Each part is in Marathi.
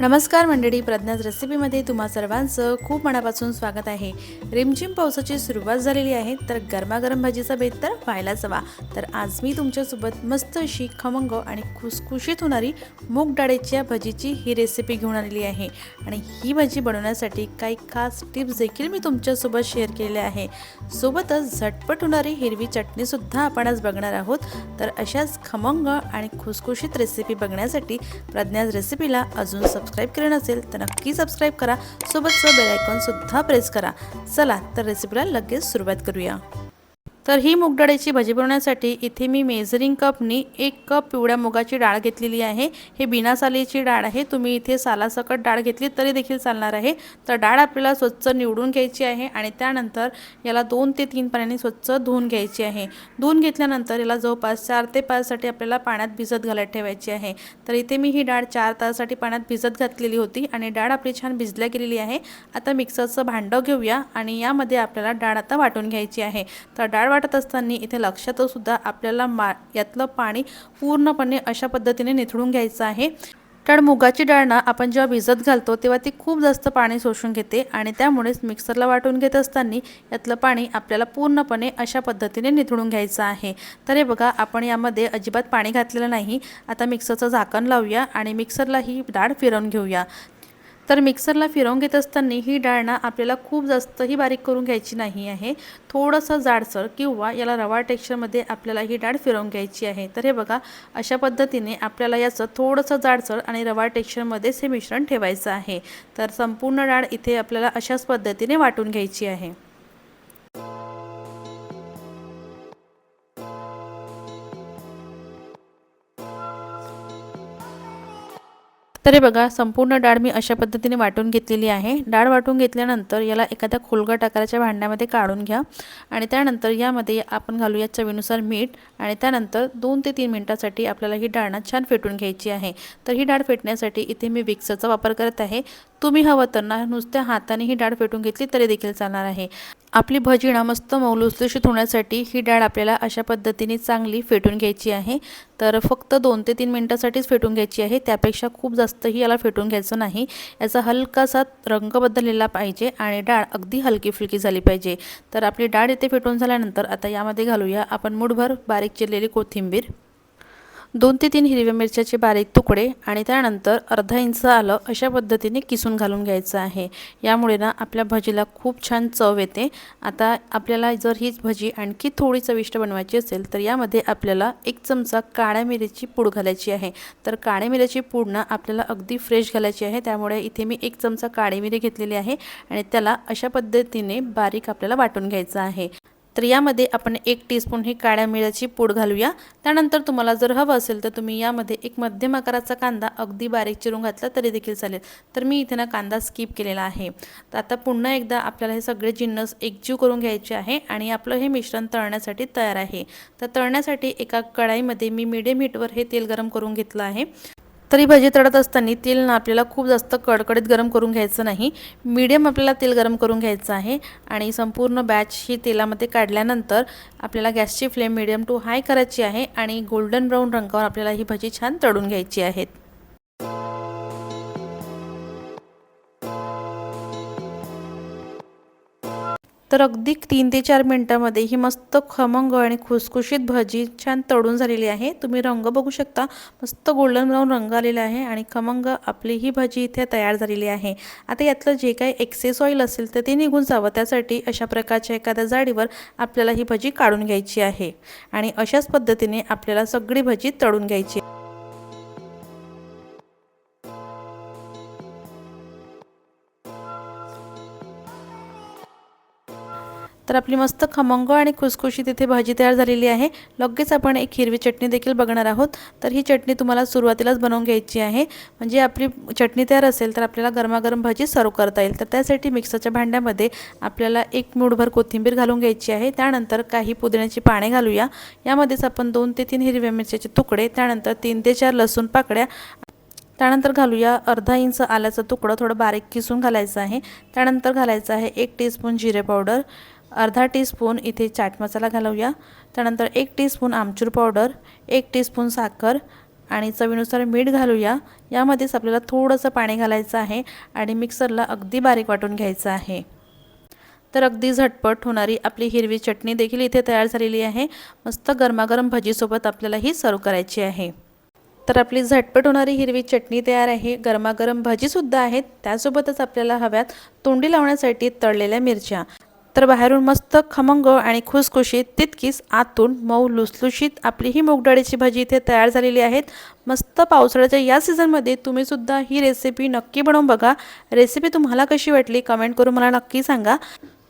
नमस्कार मंडळी प्रज्ञाज रेसिपीमध्ये तुम्हा सर्वांचं खूप मनापासून स्वागत आहे. रिमझिम पावसाची सुरुवात झालेली आहे तर गरमागरम भाजीचा बेत तर व्हायलाच हवा. तर आज मी तुमच्यासोबत मस्त अशी खमंग आणि खुसखुशीत होणारी मूग डाळीच्या भजीची ही रेसिपी घेऊन आलेली आहे. आणि ही भाजी बनवण्यासाठी काही खास टिप्स देखील मी तुमच्यासोबत शेअर केलेल्या आहे. सोबतच झटपट होणारी हिरवी चटणीसुद्धा आपण आज बघणार आहोत. तर अशाच खमंग आणि खुसखुशीत रेसिपी बघण्यासाठी प्रज्ञाज रेसिपीला अजून सबस्क्राईब केले नसेल तर नक्की सबस्क्राईब करा. सोबतचं बेल आयकॉनसुद्धा प्रेस करा. चला तर रेसिपीला लगेच सुरुवात करूया. तर ही मुगडाळीची भजी बनवण्यासाठी इथे मी मेजरिंग कपनी एक कप पिवळ्या मुगाची डाळ घेतलेली आहे. हे बिना सालीची डाळ आहे. तुम्ही इथे सालासकट डाळ घेतली तरी देखील चालणार आहे. तर डाळ आपल्याला स्वच्छ निवडून घ्यायची आहे आणि त्यानंतर याला दोन ते तीन पाण्याने स्वच्छ धुवून घ्यायची आहे. धुवून घेतल्यानंतर याला जवळपास चार ते पाचसाठी आपल्याला पाण्यात भिजत घालत ठेवायची आहे. तर इथे मी ही डाळ चार तासासाठी पाण्यात भिजत घातलेली होती आणि डाळ आपली छान भिजल्या गेलेली आहे. आता मिक्सरचं भांडं घेऊया आणि यामध्ये आपल्याला डाळ आता वाटून घ्यायची आहे. तर डाळ वाटत असताना इथे लक्षात सुद्धा आपल्याला मा यातलं पाणी पूर्णपणे अशा पद्धतीने निथळून घ्यायचं आहे. कारण मुगाची डाळना आपण जेव्हा भिजत घालतो तेव्हा ती खूप जास्त पाणी शोषून घेते आणि त्यामुळेच मिक्सरला वाटून घेत असताना यातलं पाणी आपल्याला पूर्णपणे अशा पद्धतीने निथळून घ्यायचं आहे. तर हे बघा आपण यामध्ये अजिबात पाणी घातलेलं नाही. आता मिक्सरचं झाकण लावूया आणि मिक्सरला ही डाळ फिरवून घेऊया. तर मिक्सरला फिरवून घेत असताना ही डाळ ना आपल्याला खूप जास्तही बारीक करून घ्यायची नाही आहे. थोडंसं जाडसर किंवा याला रवा टेक्स्चरमध्ये आपल्याला ही डाळ फिरवून घ्यायची आहे. तर हे बघा अशा पद्धतीने आपल्याला याचं थोडंसं जाडसर आणि रवा टेक्स्चरमध्येच हे मिश्रण ठेवायचं आहे. तर संपूर्ण डाळ इथे आपल्याला अशाच पद्धतीने वाटून घ्यायची आहे. तर हे बघा संपूर्ण डाळ मी अशा पद्धतीने वाटून घेतलेली आहे. डाळ वाटून घेतल्यानंतर याला एखाद्या खोलगट आकाराच्या भांड्यामध्ये काढून घ्या आणि त्यानंतर यामध्ये आपण घालूया चवीनुसार मीठ आणि त्यानंतर दोन ते तीन मिनटासाठी आपल्याला ही डाळ छान फेटून घ्यायची आहे. तर ही डाळ फेटण्यासाठी इथे मी विक्सरचा वापर करत आहे. तुम्ही हवं तर ना नुसत्या हाताने ही डाळ फेटून घेतली तरी देखील चालणार आहे. आपली भजी मस्त मौलुसलुशीत होण्यासाठी ही डाळ आपल्याला अशा पद्धतीने चांगली फेटून घ्यायची आहे. तर फक्त दोन ते तीन मिनटासाठीच फेटून घ्यायची आहे. त्यापेक्षा खूप जास्तही याला फेटून घ्यायचं नाही. याचा हलकासा रंग बदललेला पाहिजे आणि डाळ अगदी हलकी फुलकी झाली पाहिजे. तर आपली डाळ इथे फेटून झाल्यानंतर आता यामध्ये घालूया आपण मुठभर बारीक चिरलेली कोथिंबीर. दोन ते तीन हिरव्या मिरच्याचे बारीक तुकडे आणि त्यानंतर अर्धा इंच आलं अशा पद्धतीने किसून घालून घ्यायचं आहे. यामुळे ना आपल्या भजीला खूप छान चव येते. आता आपल्याला जर ही भजी आणखी थोडी चविष्ट बनवायची असेल तर यामध्ये आपल्याला एक चमचा काळ्या मिरीची पूड घालायची आहे. तर काळ्या मिऱ्याची पूड ना आपल्याला अगदी फ्रेश घालायची आहे. त्यामुळे इथे मी एक चमचा काळी मिरी घेतलेली आहे आणि त्याला अशा पद्धतीने बारीक आपल्याला वाटून घ्यायचं आहे. तर यामध्ये आपण एक टीस्पून ही काळ्या मिऱ्याची पूड घालूया. त्यानंतर तुम्हाला जर हवं असेल तर तुम्ही यामध्ये एक मध्यम आकाराचा कांदा अगदी बारीक चिरून घातला तरी देखील चालेल. तर मी इथे ना कांदा स्किप केलेला आहे. तर आता पुन्हा एकदा आपल्याला हे सगळे जिन्नस एकजीव करून घ्यायचे आहे आणि आपलं हे मिश्रण तळण्यासाठी तयार आहे. तर तळण्यासाठी एका कढाईमध्ये मी मिडियम हीटवर हे तेल गरम करून घेतलं आहे. तरी भजी तळत असताना तेल ना आपल्याला खूप जास्त कडकडीत गरम करून घ्यायचं नाही. मीडियम आपल्याला तेल गरम करून घ्यायचं आहे आणि संपूर्ण बॅच ही तेलामध्ये काढल्यानंतर आपल्याला गॅसची फ्लेम मिडियम टू हाय करायची आहे आणि गोल्डन ब्राऊन रंगावर आपल्याला ही भजी छान तळून घ्यायची आहेत तर अगदी तीन ते चार मिनटामध्ये ही मस्त खमंग आणि खुसखुशीत भजी छान तळून झालेली आहे. तुम्ही रंग बघू शकता. मस्त गोल्डन ब्राऊन रंग आलेला आहे आणि खमंग आपली ही भाजी इथे तयार झालेली आहे. आता यातलं जे काही एक्सेस ऑइल असेल तर ते निघून जावं. त्यासाठी अशा प्रकारच्या एखाद्या जाडीवर आपल्याला ही भजी काढून घ्यायची आहे. आणि अशाच पद्धतीने आपल्याला सगळी भजी तळून घ्यायची तर आपली मस्त खमंग आणि खुसखुशीत इथे भाजी तयार झालेली आहे. लगेच आपण एक हिरवी चटणी देखील बघणार आहोत. तर ही चटणी तुम्हाला सुरुवातीलाच बनवून घ्यायची आहे. म्हणजे आपली चटणी तयार असेल तर आपल्याला गरमागरम भाजी सर्व करता येईल. तर त्यासाठी मिक्सरच्या भांड्यामध्ये आपल्याला एक मुठभर कोथिंबीर घालून घ्यायची आहे. त्यानंतर काही पुदिन्याची पाने घालूया. यामध्येच आपण दोन ते तीन हिरव्या मिरच्याचे तुकडे त्यानंतर तीन ते चार लसूण पाकड्या त्यानंतर घालूया अर्धा इंच आल्याचं तुकडं थोडं बारीक किसून घालायचं आहे. त्यानंतर घालायचं आहे एक टीस्पून जिरे पावडर. अर्धा टीस्पून इथे चाट मसाला घालूया त्यानंतर एक टीस्पून आमचूर पावडर एक टीस्पून साखर आणि चवीनुसार मीठ घालूया. यामध्येच आपल्याला थोडंसं पाणी घालायचं आहे आणि मिक्सरला अगदी बारीक वाटून घ्यायचं आहे. तर अगदी झटपट होणारी आपली हिरवी चटणी देखील इथे तयार झालेली आहे. मस्त गरमागरम भजीसोबत आपल्याला ही सर्व करायची आहे. तर आपली झटपट होणारी हिरवी चटणी तयार आहे. गरमागरम भजीसुद्धा आहेत. त्यासोबतच आपल्याला हव्यात तोंडी लावण्यासाठी तळलेल्या मिरच्या. तर बाहेरून मस्त खमंग आणि खुसखुशीत तितकीच आतून मऊ लुसलुशीत आपली ही मूगडाळीची भाजी इथे तयार झालेली आहेत. मस्त पावसाळ्याच्या या सीझनमध्ये तुम्हीसुद्धा ही रेसिपी नक्की बनवून बघा. रेसिपी तुम्हाला कशी वाटली कमेंट करून मला नक्की सांगा.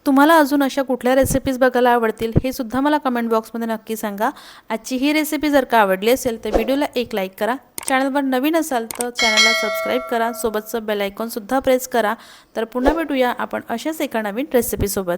तुम्हाला अजून अशा कुठल्या रेसिपीज बघायला आवडतील हे सुद्धा मला कमेंट बॉक्समध्ये नक्की सांगा. आजची ही रेसिपी जर का आवडली असेल तर व्हिडिओला एक लाईक करा. चॅनलवर नवीन असाल तर चॅनलला सबस्क्राईब करा. सोबतचं बेल आयकॉनसुद्धा प्रेस करा. तर पुन्हा भेटूया आपण अशाच एका नवीन रेसिपीसोबत